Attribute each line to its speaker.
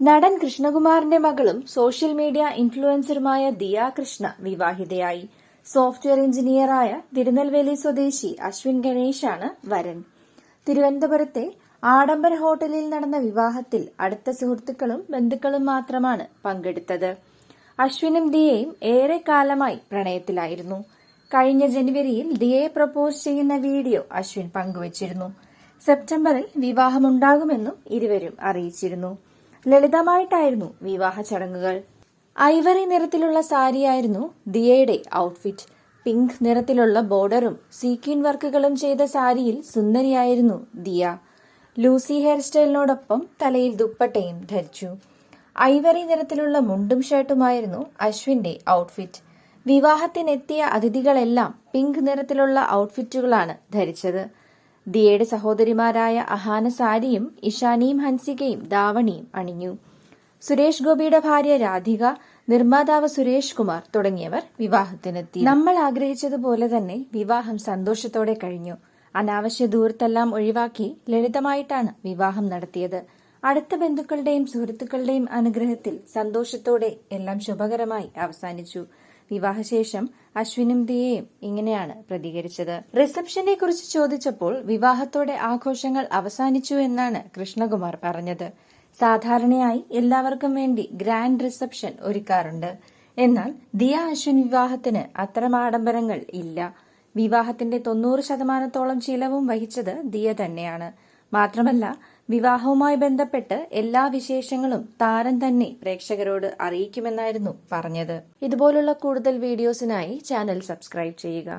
Speaker 1: നടൻ കൃഷ്ണകുമാറിന്റെ മകളും സോഷ്യൽ മീഡിയ ഇൻഫ്ലുവൻസറുമായ ദിയ കൃഷ്ണ വിവാഹിതയായി. സോഫ്റ്റ്വെയർ എഞ്ചിനീയറായ തിരുനെൽവേലി സ്വദേശി അശ്വിൻ ഗണേശാണ് വരൻ. തിരുവനന്തപുരത്തെ ആഡംബര ഹോട്ടലിൽ നടന്ന വിവാഹത്തിൽ അടുത്ത സുഹൃത്തുക്കളും ബന്ധുക്കളും മാത്രമാണ് പങ്കെടുത്തത്. അശ്വിനും ദിയയും ഏറെ കാലമായി പ്രണയത്തിലായിരുന്നു. കഴിഞ്ഞ ജനുവരിയിൽ ദിയയെ പ്രപ്പോസ് ചെയ്യുന്ന വീഡിയോ അശ്വിൻ പങ്കുവച്ചിരുന്നു. സെപ്റ്റംബറിൽ വിവാഹമുണ്ടാകുമെന്നും ഇരുവരും അറിയിച്ചിരുന്നു. ലളിതമായിട്ടായിരുന്നു വിവാഹ ചടങ്ങുകൾ. ഐവറി നിറത്തിലുള്ള സാരിയായിരുന്നു ദിയയുടെ ഔട്ട്ഫിറ്റ് പിങ്ക് നിറത്തിലുള്ള ബോർഡറും സീക്വിൻ വർക്കുകളും ചെയ്ത സാരിയിൽ സുന്ദരിയായിരുന്നു ദിയ. ലൂസി ഹെയർ സ്റ്റൈലിനോടൊപ്പം തലയിൽ ദുപ്പട്ടയും ധരിച്ചു. ഐവറി നിറത്തിലുള്ള മുണ്ടും ഷർട്ടുമായിരുന്നു അശ്വിന്റെ ഔട്ട്ഫിറ്റ് വിവാഹത്തിനെത്തിയ അതിഥികളെല്ലാം പിങ്ക് നിറത്തിലുള്ള ഔട്ട്ഫിറ്റുകളാണ് ധരിച്ചത്. ദിയയുടെ സഹോദരിമാരായ അഹാന സാരിയും ഇഷാനിയും ഹൻസികയും ദാവണിയും അണിഞ്ഞു. സുരേഷ് ഗോപിയുടെ ഭാര്യ രാധിക നിർമ്മാതാവ് സുരേഷ് കുമാർ തുടങ്ങിയവർ വിവാഹത്തിനെത്തി. നമ്മൾ ആഗ്രഹിച്ചതുപോലെ തന്നെ വിവാഹം സന്തോഷത്തോടെ കഴിഞ്ഞു. അനാവശ്യ ദൂരത്തെല്ലാം ഒഴിവാക്കി ലളിതമായിട്ടാണ് വിവാഹം നടത്തിയത്. അടുത്ത ബന്ധുക്കളുടെയും സുഹൃത്തുക്കളുടെയും അനുഗ്രഹത്തിൽ സന്തോഷത്തോടെ എല്ലാം ശുഭകരമായി അവസാനിച്ചു. വിവാഹശേഷം അശ്വിനും ദിയയും ഇങ്ങനെയാണ് പ്രതികരിച്ചത്. റിസപ്ഷനെ കുറിച്ച് ചോദിച്ചപ്പോൾ വിവാഹത്തോടെ ആഘോഷങ്ങൾ അവസാനിച്ചു എന്നാണ് കൃഷ്ണകുമാർ പറഞ്ഞത്. സാധാരണയായി എല്ലാവർക്കും വേണ്ടി ഗ്രാൻഡ് റിസപ്ഷൻ ഒരുക്കാറുണ്ട്. എന്നാൽ ദിയ അശ്വിൻ വിവാഹത്തിന് അത്തരം ആഡംബരങ്ങൾ ഇല്ല. വിവാഹത്തിന്റെ തൊണ്ണൂറ് ശതമാനത്തോളം ചിലവും വഹിച്ചത് ദിയ തന്നെയാണ്. മാത്രമല്ല വിവാഹവുമായി ബന്ധപ്പെട്ട് എല്ലാ വിശേഷങ്ങളും താരം തന്നെ പ്രേക്ഷകരോട് അറിയിക്കുമെന്നായിരുന്നു പറഞ്ഞത്. ഇതുപോലുള്ള കൂടുതൽ വീഡിയോസിനായി ചാനൽ സബ്സ്ക്രൈബ് ചെയ്യുക.